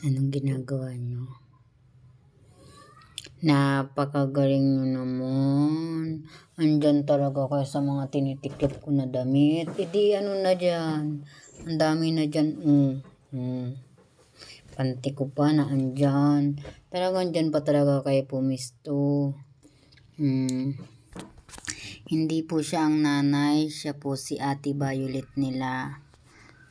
Anong ginagawa nyo? Napakagaling nyo naman. Andyan talaga kayo sa mga tinitiklop ko na damit. E di ano na dyan. Ang dami na dyan. Mm. Mm. Panty ko pa na andyan. Talagang dyan pa talaga kayo pumisto. Mm. Hindi po siya ang nanay. Siya po si Ate Violet nila.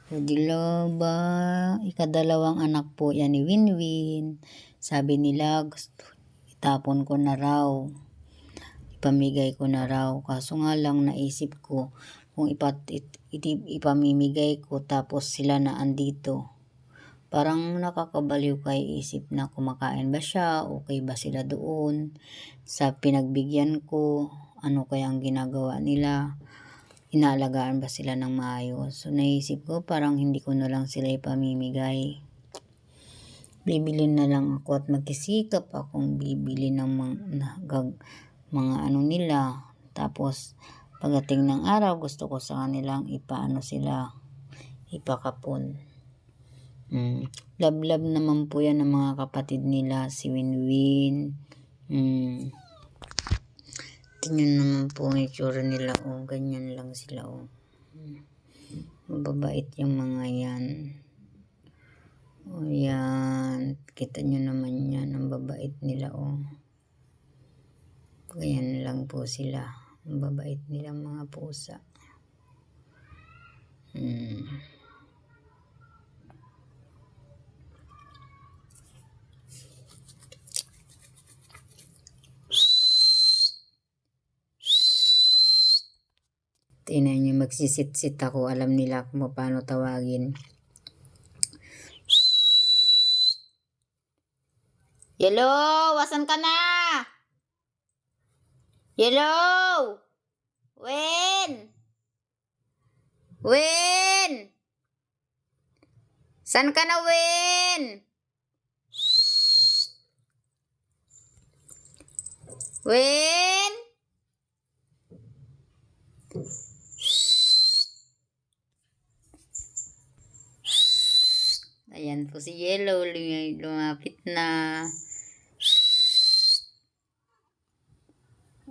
Rodilo ba? Ikadalawang anak po yan ni Winwin. Sabi nila, gusto, itapon ko na raw. Ipamigay ko na raw. Kaso nga lang naisip ko, kung ipat, it, it, ipamimigay ko tapos sila na andito. Parang nakakabaliw kay isip na kumakain ba siya, okay ba sila doon. Sa pinagbigyan ko, ano kaya ang ginagawa nila inaalagaan ba sila ng maayos. So, naisip ko, parang hindi ko na lang sila ipamimigay. Bibili na lang ako at magkisikap akong bibili ng mga, gag, mga ano nila. Tapos, pagdating ng araw, gusto ko sa kanilang ipaano sila, ipakapon. Mm. Love-love naman po yan ng mga kapatid nila, si Winwin. Mm. Tingnan naman po ang itsura nila. Oh, ganyan lang sila. Oh. Mababait yung mga yan. Oh, yan. Kita nyo naman yan. Ang babait nila. Oh. Ganyan lang po sila. Ang babait nilang mga pusa. Hmm. Tingnan nyo, magsisit-sit ako. Alam nila kung paano tawagin. Hello! Wasan ka na? Hello! Wen! Wen! San ka na, Wen? Wen? Ayan po si Yellow, lum- lumapit na.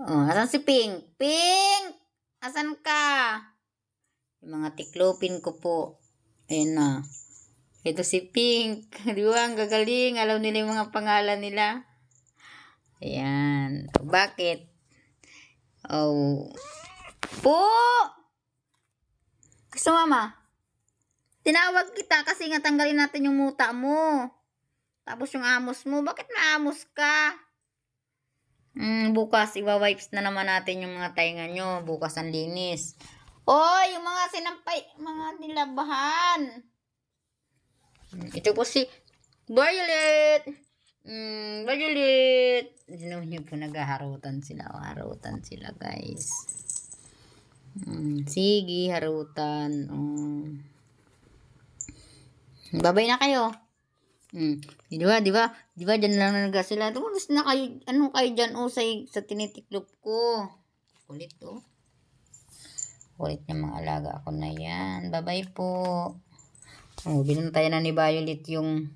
Oh, asan si Pink? Pink! Asan ka? Yung mga tiklopin ko po. Ayan na. Ito si Pink. Di ba? Ang gagaling. Alam nila yung mga pangalan nila. Ayan. Bakit? Oh. Po! Gusto mama? Tinawag kita kasi nga tanggalin natin yung muta mo. Tapos yung amos mo. Bakit naamos ka? Mm, bukas, iwa-wipes na naman natin yung mga tainga nyo. Bukas ang linis. Oh, yung mga sinampay, mga nilabahan. Mm, Ito po si Violet. Mm, Violet. Sino nyo po naghaharutan sila. Oh, harutan sila, guys. Mm, sige, harutan. Oh. Babay na kayo. Hmm. Di ba, di ba? Di ba, dyan lang na sila. Tumulis na kayo, ano kayo dyan, oh, sa, tinitiklop ko. Kulit, oh. Kulit ng mga alaga ako na yan. Bye-bye po. Oh, binantayan na ni Violet yung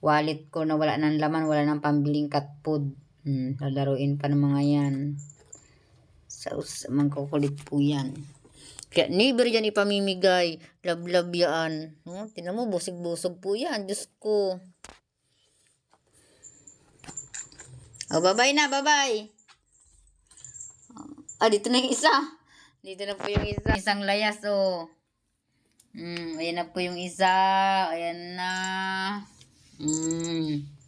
wallet ko na wala nang laman, wala nang pambiling cat food. Hmm, lalaruin pa ng mga yan. Sa us, magkukulit po yan. Kaya never yan ipamimigay. Love-love yan. Oh, tinan mo, busig-busog po yan. Diyos ko. Oh, bye-bye na, bye-bye. Ah, dito na yung isa. Dito na po yung isa. Isang layas, oh. Hmm, ayan na po yung isa. Ayan na. Hmm.